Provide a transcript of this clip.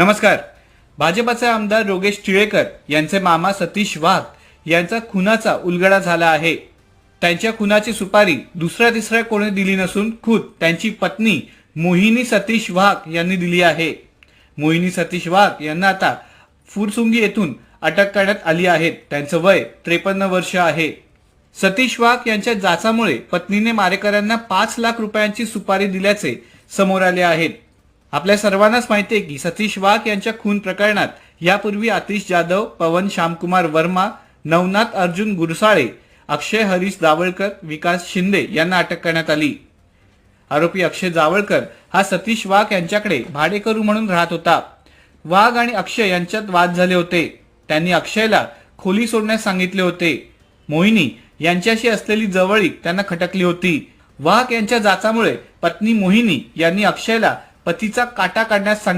नमस्कार. भाजपाचे आमदार योगेश टिळेकर यांचे मामा सतीश वाघ यांचा खुनाचा उलगडा झाला आहे. त्यांच्या खुनाची सुपारी दुसऱ्या तिसऱ्या कोणी दिली नसून खुद त्यांची पत्नी मोहिनी सतीश वाघ यांनी दिली आहे. मोहिनी सतीश वाघ यांना आता फुरसुंगी येथून अटक करण्यात आली आहे. त्यांचं वय त्रेपन्न वर्ष आहे. सतीश वाघ यांच्या जाचामुळे पत्नीने मारेकऱ्यांना पाच लाख रुपयांची सुपारी दिल्याचे समोर आले आहेत आपल्या सर्वांनाच माहिती आहे की सतीश वाघ यांच्या खून प्रकरणात यापूर्वी आतिश जाधव पवन श्यामकुमार वर्मा नवनाथ अर्जुन गुरसाळे अक्षय हरीश जावळकर विकास शिंदे यांना अटक करण्यात आली. आरोपी अक्षय जावळकर हा सतीश वाघ यांच्याकडे भाडेकरू म्हणून राहत होता. वाघ आणि अक्षय यांच्यात वाद झाले होते. त्यांनी अक्षयला खोली सोडण्यास सांगितले होते. मोहिनी यांच्याशी असलेली जवळीक त्यांना खटकली होती. वाघ यांच्या जाचामुळे पत्नी मोहिनी यांनी अक्षयला पतीचा काटा काढण्यास सांगितले.